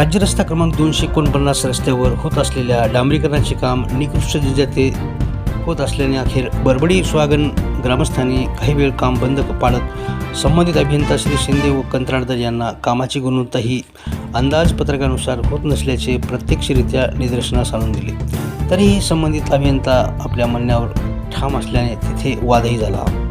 राज्य रस्ता क्रमांक दोनशे एकोणपन्नास रस्त्यावर होत असलेल्या डांबरीकरणाचे काम निकृष्ट दर्जाचे होत असल्याने अखेर बरबडी स्वागन ग्रामस्थांनी काही वेळ काम बंद पाडत संबंधित अभियंता श्री शिंदे व कंत्राटदार यांना कामाची गुणवत्ता ही अंदाजपत्रकानुसार होत नसल्याचे प्रत्यक्षरित्या निदर्शनास आणून दिले. तरीही संबंधित अभियंता आपल्या म्हणण्यावर ठाम असल्याने तिथे वादही झाला.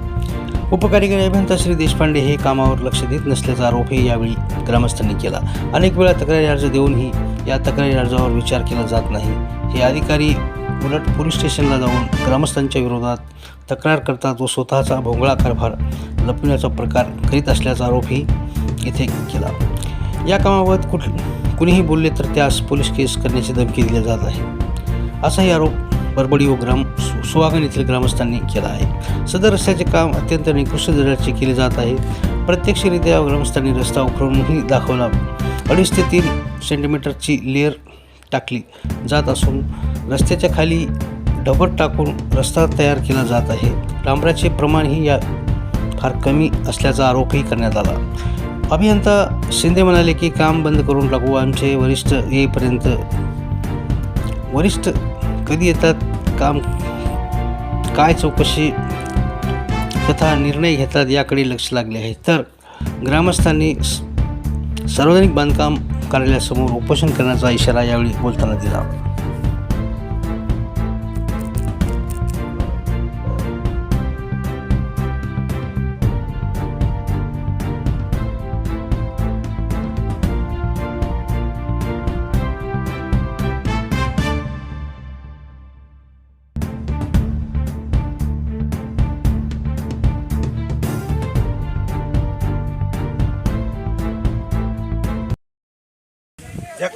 उपकारी अभियंता श्री देशपांडे हे कामावर लक्ष देत नसल्याचा आरोपही यावेळी ग्रामस्थांनी केला. अनेक वेळा तक्रारी अर्ज देऊनही या तक्रारी अर्जावर विचार केला जात नाही. हे अधिकारी उलट पोलीस स्टेशनला जाऊन ग्रामस्थांच्या विरोधात तक्रार करतात व स्वतःचा भोंगळा कारभार लपविण्याचा प्रकार करीत असल्याचा आरोपही येथे केला. या कामाबाबत कुठ कुणीही बोलले तर त्यास पोलीस केस करण्याची धमकी दिली जात आहे. असाही आरोप बरबडी व ग्राम सु- सुहागण येथील ग्रामस्थांनी केला आहे. सदर रस्त्याचे काम अत्यंत निकृष्ट दर्जाचे केले जात आहे. प्रत्यक्षरित्या ग्रामस्थांनी रस्ता उखडूनही दाखवला. अडीच ते तीन सेंटीमीटरची लेअर टाकली जात असून रस्त्याच्या खाली डबर टाकून रस्ता तयार केला जात आहे. डांबराचे प्रमाणही या फार कमी असल्याचा आरोपही करण्यात आला. अभियंता शिंदे म्हणाले की काम बंद करून टाकू आमचे वरिष्ठ येईपर्यंत वरिष्ठ कधी येतात? काम काय चौकशी तथा निर्णय घेतात याकडे लक्ष लागले आहे. तर ग्रामस्थांनी स- सार्वजनिक बांधकाम कार्यालयासमोर उपोषण करण्याचा इशारा यावेळी बोलताना दिला.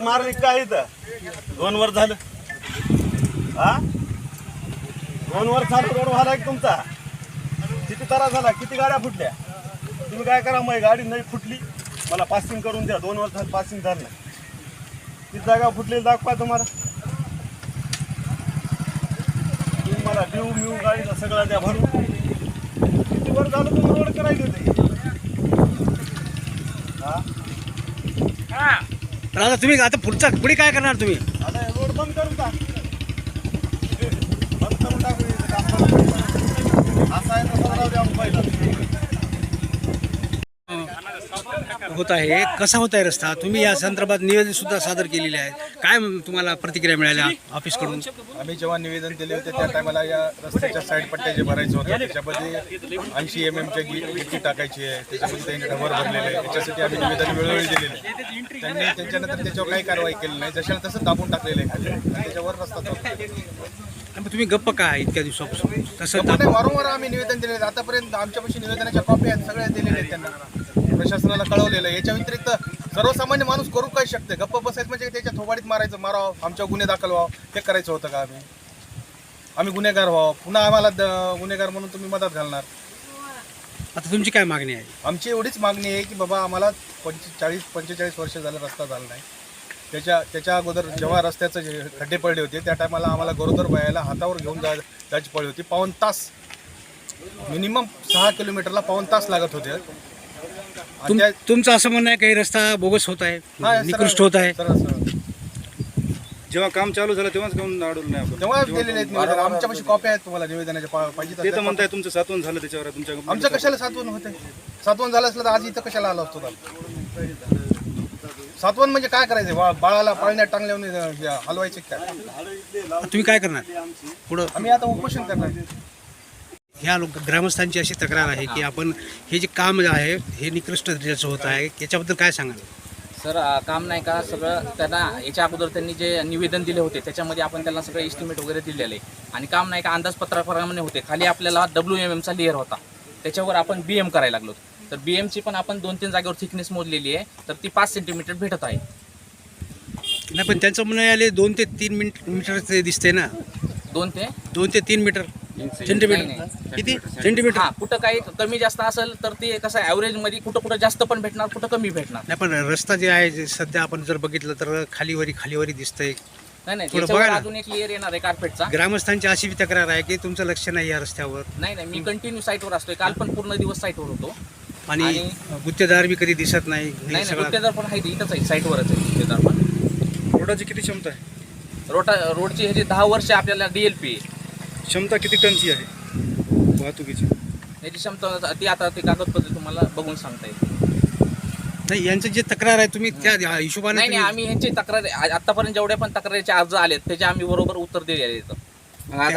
मारली काय इथं? दोन वर झालं. हा? दोन वर झालं रोड व्हायला एक तुमचा. किती तारा झाला किती गाड्या फुटल्या? तुम्ही काय करा मग गाडी नाही फुटली मला पासिंग करून द्या. दोन वर झालं पासिंग झालं किती जागा फुटलेली दाखवा तुम्हाला. तुम्ही मला देऊ मिऊ गाडीला सगळं द्या भरून. किती वर झालं तुम्ही रोड करायचे होते हा. तर आता तुम्ही आता पुढचा पुढे काय करणार तुम्ही? आता रोड बंद करून टाक. बंद करून टाकू असं आहे तसं राहू द्या आपण पहिलं होत आहे? कसा होत आहे रस्ता? तुम्ही या संदर्भात निवेदन सुद्धा सादर केलेले आहे काय तुम्हाला प्रतिक्रिया मिळाल्या ऑफिसकडून? आम्ही जेव्हा निवेदन दिले होते त्या टायमाला या रस्त्याच्या साईड पट्ट्या जे भरायचं होतं त्याच्यामध्ये ऐंशी एम एमच्या गिट्टी टाकायची आहे. त्याच्यामध्ये त्यांनी ढबर भरलेले आहे. त्याच्यासाठी आम्ही निवेदन वेळोवेळी दिलेले आहे. त्यांनी त्यांच्यानंतर त्याच्यावर काही कारवाई केली नाही. जशाला तसं दाबून टाकलेलं आहे खाली. त्याच्यावर रस्ता तुम्ही गप्प का इतक्या दिवसापासून? तसं वारंवार आम्ही निवेदन दिले. आतापर्यंत आमच्यापाशी निवेदनाच्या कॉपी आहेत सगळ्या दिलेल्या आहेत त्यांना. प्रशासनाला कळवलेलं आहे. याच्या व्यतिरिक्त सर्वसामान्य माणूस करू काय शकते? गप्प बसायचं म्हणजे त्याच्या थोबाडीत मारायचं मारावं आमच्या गुन्हे दाखल व्हावं. हे करायचं होतं का आम्ही? आम्ही गुन्हेगार व्हावं. पुन्हा आम्हाला द- गुन्हेगार म्हणून तुम्ही मदत घालणार. आता तुमची काय मागणी आहे? आमची एवढीच मागणी आहे की बाबा आम्हाला पंचेचाळीस पंचेचाळीस वर्ष झालं रस्ता झाला नाही. त्याच्या त्याच्या अगोदर जेव्हा रस्त्याचं जे खड्डे पडले होते त्या टायमाला आम्हाला गरोदर बायाला हातावर घेऊन जा जायची पडली होती. पाऊन तास मिनिमम सहा किलोमीटरला पाऊन तास लागत होते. तुम- त्या- तुमचं असं म्हणणं आहे काही रस्ता बोगस होत हा, आहे निकृष्ट होत आहे. जेव्हा काम चालू झालं तेव्हाच घेऊन अडवलं नाही आपण? तेव्हा दिलेले आहेत निवेदन. आमच्यापाशी कॉप्या आहेत तुम्हाला निवेदनाच्या पा- पाहिजे ते तर म्हणताय तुमचं सातवण झालं त्याच्यावर तुमच्या आमचं कशाला सातवण होते सातवण झालं असलं तर आज इथं कशाला आलो असतो? सातवण म्हणजे काय करायचं? बा- बाळाला पाळण्यात टांगल्यावर हलवायचे काय? तुम्ही काय करणार? पुढं आम्ही आता उपोषण करणार. ह्या लोक ग्रामस्थांची अशी तक्रार आहे की आपण हे जे काम जे आहे हे निकृष्ट दर्जाचं होत आहे. याच्याबद्दल काय सांगाल? सर अ, काम नाही का? सगळं त्यांना याच्या अगोदर त्यांनी जे निवेदन दिले होते त्याच्यामध्ये आपण त्यांना सगळं एस्टिमेट वगैरे दिलेले आहे. आणि काम नाही का? अंदाजपत्राप्रमाणे होते. खाली आपल्याला डब्ल्यू एम एमचा लेअर होता. त्याच्यावर आपण बी एम करायला लागलो तर बी एमची पण आपण दोन तीन जागेवर थिकनेस मोजलेली आहे. तर ती पाच सेंटीमीटर भेटत आहे. नाही पण त्यांचं म्हणणं आले दोन ते तीन मिनिट मीटर ते दिसते ना. दोन ते? दोन ते तीन मीटर. सेंटीमीटर. किती? सेंटीमीटर हा कुठं काही कमी जास्त असेल तर ते कसं ॲव्हरेजमध्ये कुठं कुठं जास्त पण भेटणार कुठं कमी भेटणार. नाही पण रस्ता जे आहे जे सध्या आपण जर बघितलं तर खालीवरी खालीवरी दिसतंय. नाही नाही थोडं त्याच्यावर बघा ना. अजून एक लेअर येणार आहे कार्पेटचा ग्रामस्थांची अशी तक्रार आहे की तुमचं लक्ष नाही या रस्त्यावर. नाही नाही मी कंटिन्यू साईटवर असतोय. काल पण पूर्ण दिवस साईटवर होतो. आणि गुत्तेदार बी कधी दिसत नाही नाही गुत्तेदार पण आहे इथंच आहे साईटवरच आहे गुत्तेदार पण. रोडाची किती क्षमता आहे? रोटा रोडची ह्याची दहा वर्ष आपल्याला डी एल पी क्षमता किती टनची आहे? वाहतुकीची. याची क्षमता ती आता ते कागदपत्र तुम्हाला बघून सांगता येईल. नाही यांचं जे तक्रार आहे तुम्ही त्या हिशोबाने नाही नाही तुम्ही- आम्ही ह्यांची तक्रार आ- आतापर्यंत जेवढ्या पण तक्रारीचे अर्ज आलेत त्याचे आम्ही बरोबर उत्तर दिलेले आहेत.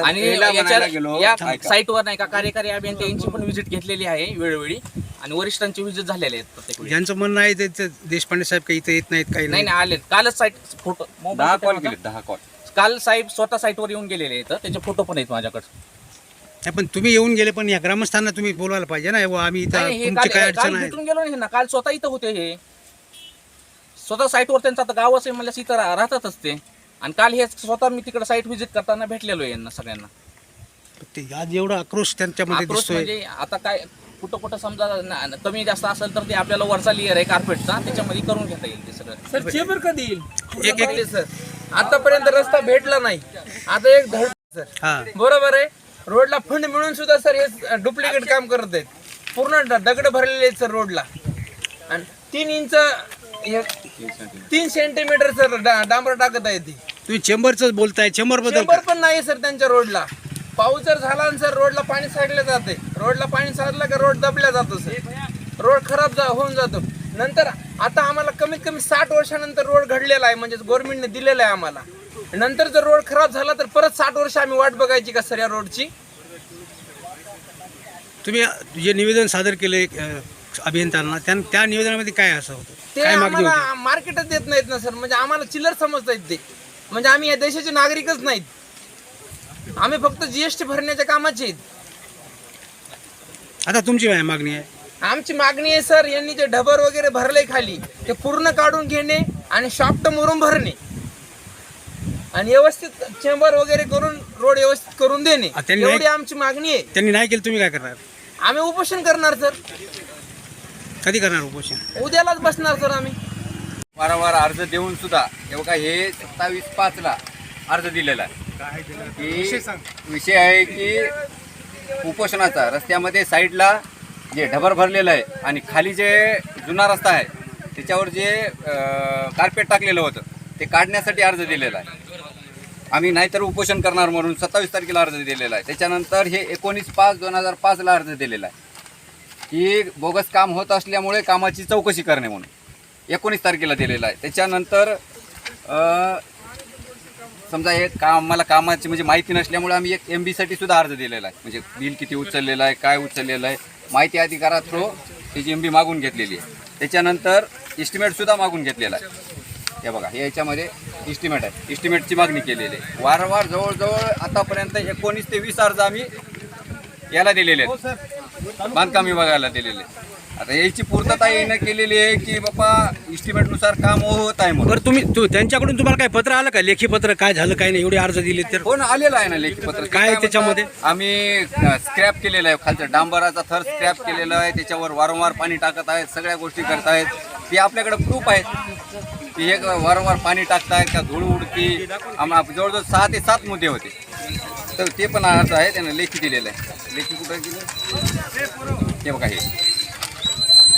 आणि याच्या- या साईटवर नाही का कार्यकारी अभियंते यांची पण व्हिजिट घेतलेली आहे वेळोवेळी. आणि वरिष्ठांची व्हिजिट झालेले आहेत प्रत्येक वेळी. ज्यांचं म्हणणं आहे ते- ते देशपांडे साहेब काही इथे येत नाहीत काही नाही नाही नाही आलेत. कालच साईट फोटो दहा कॉल. केले दहा कॉल काल साहेब स्वतः साईटवर येऊन गेलेले आहेत. त्याचे फोटो पण आहेत माझ्याकडे. नाही, पण तुम्ही येऊन गेले पण या ग्रामस्थांना तुम्ही बोलवायला पाहिजे ना. बुवा, आम्ही इथं नाही, हे तुमची काय काल काल अडचण आहे? भेटून गेलो नाही ना. काल स्वतः इथं होते हे. स्वतः साईटवर त्यांचं आता गाव असेल म्हणजे इथं रा- राहतातच ते. आणि काल हे स्वतः मी तिकडे साईट व्हिजिट करताना भेटलेलो आहे यांना सगळ्यांना. ते आज एवढा आक्रोश त्यांच्यामध्ये आक्रोश दिसतोय. म्हणजे आता काय कुठं कुठं समजा ना- कमी जास्त असेल तर ते आपल्याला वरचा लेअर आहे कार्पेटचा त्याच्यामध्ये करून घेता येईल ते सगळं. सर चेंबर कधी येईल? एक एक सर. आतापर्यंत रस्ता भेटला नाही. आता एक धड सर. हा. बरोबर आहे. रोडला फंड मिळून सुद्धा सर हे डुप्लिकेट काम करत आहेत. पूर्ण ड- दगड भरलेले आहेत सर रोडला. आणि तीन इंच हे तीन सेंटीमीटर सर डा- डांबर टाकत आहे ती. तुम्ही चेंबरच बोलताय. चेंबरबद्दल चेंबर पण नाही सर त्यांच्या रोडला. पाऊस जर झाला ना सर रोडला पाणी साडलं जाते. रोडला पाणी साडलं का रोड दबल्या जातो सर. रोड खराब जा होऊन जातो. नंतर आता आम्हाला कमीत कमी साठ वर्षानंतर रोड घडलेला आहे. म्हणजे गव्हर्नमेंटने दिलेला आहे आम्हाला. नंतर जर रोड खराब झाला तर परत साठ वर्ष आम्ही वाट बघायची का सर या रोडची? तुम्ही जे निवेदन सादर केले अभियंत्यांना त्या त्या निवेदनामध्ये काय असं होतं? ते आम्हाला मार्केटच देत नाहीत ना सर. म्हणजे आम्हाला चिल्लर समजतायत ते. म्हणजे आम्ही या देशाचे नागरिकच नाहीत. आम्ही फक्त जीएसटी भरण्याच्या कामाचे आहेत. आता तुमची काय मागणी आहे? आमची मागणी आहे सर यांनी जे ढबर वगैरे भरले खाली. ते पूर्ण काढून घेणे आणि शॉफ्ट मुरून भरणे. आणि व्यवस्थित चेंबर वगैरे करून रोड व्यवस्थित करून देणे. आ, त्यांनी नाही- एवढी आमची मागणी आहे. त्यांनी नाही केलं तुम्ही काय करणार? आम्ही उपोषण करणार सर. कधी करणार उपोषण? उद्यालाच बसणार सर आम्ही. वारंवार अर्ज देऊन सुद्धा हे बघा हे सत्तावीस पाच ला अर्ज दिलेला आहे. की विषय आहे की उपोषणाचा रस्त्यामध्ये साईडला जे ढबर भरलेलं आहे आणि खाली जे जुना रस्ता आहे त्याच्यावर जे कार्पेट टाकलेलं होतं ते काढण्यासाठी अर्ज दिलेला आहे. आम्ही नाहीतर उपोषण करणार म्हणून सत्तावीस तारखेला अर्ज दिलेला आहे. त्याच्यानंतर हे एकोणीस पाच दोन हजार पाचला अर्ज दिलेला आहे. की बोगस काम होत असल्यामुळे कामाची चौकशी करणे म्हणून एकोणीस तारखेला दिलेला आहे. त्याच्यानंतर समजा एक काम मला कामाची म्हणजे माहिती नसल्यामुळे आम्ही एक एम बीसाठी सुद्धा अर्ज दिलेला आहे. म्हणजे बिल किती उचललेलं आहे काय उचललेलं आहे माहिती अधिकारा थ्रू त्याची एम बी मागून घेतलेली आहे. त्याच्यानंतर इस्टिमेटसुद्धा मागून घेतलेला आहे. हे बघा हे याच्यामध्ये इस्टिमेट आहे. इस्टिमेटची मागणी केलेली आहे. वारंवार जवळजवळ आतापर्यंत एकोणीस ते वीस अर्ज आम्ही याला दिलेले आहेत. बांधकाम विभागाला दिलेले आहेत. आता याची पूर्तता येणं केलेली आहे की बाबा इस्टिमेटनुसार काम होत आहे म्हणून. बरं तुम्ही तू त्यांच्याकडून तुम्हाला काय पत्र आलं का? लेखी पत्र काय झालं काय नाही एवढे अर्ज दिले तर? हो ना आलेलं आहे ना लेखी पत्र. ते काय म्हणतात, त्याच्यामध्ये? आम्ही स्क्रॅप केलेलं आहे खालचं. डांबराचा थर स्क्रॅप केलेला आहे. त्याच्यावर वारंवार पाणी टाकत आहेत सगळ्या गोष्टी करतायत ते आपल्याकडे प्रूफ आहेत. की हे वारंवार पाणी टाकतायत का धूळ उडती. आम्हा जवळजवळ सहा ते सात मुद्दे होते. तर ते पण अर्ज आहे त्यानं लेखी दिलेलं आहे. लेखी कुठं दिलं? हे बघा हे.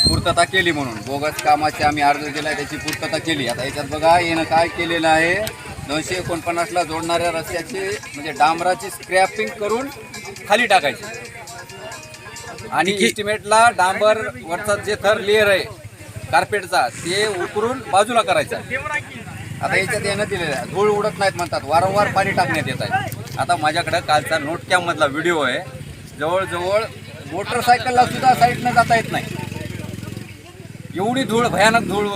पूर्तता केली म्हणून. बोगस कामाचे आम्ही अर्ज दिला त्याची पूर्तता केली. आता याच्यात बघा येणं काय केलेलं आहे? दोनशे एकोणपन्नासला जोडणाऱ्या रस्त्याची म्हणजे डांबराची स्क्रॅपिंग करून खाली टाकायची. आणि इस्टिमेटला डांबर वरचा जे थर लेअर आहे कार्पेटचा ते उकरून बाजूला करायचा आता याच्यात येणं दिलेलं आहे. धूळ उडत नाहीत म्हणतात. वारंवार पाणी टाकण्यात येत आहे. आता माझ्याकडं कालचा नोट कॅममधला व्हिडिओ आहे. जवळजवळ मोटरसायकलला सुद्धा साईडनं जाता येत नाही. एवढी धूळ भयानक धूळ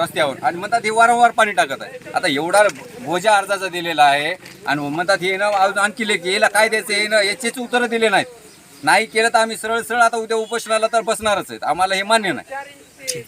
रस्त्यावर. आणि म्हणतात हे वारंवार पाणी टाकत आहे. आता एवढा भोजा अर्जाचा दिलेला आहे. आणि म्हणतात हे ना अजून आणखी लेखी याला काय द्यायचं हे ना याचेच उत्तरं दिले नाहीत. नाही केलं तर आम्ही सरळ सरळ आता उद्या उपोषणाला तर बसणारच आहेत. आम्हाला हे मान्य नाही.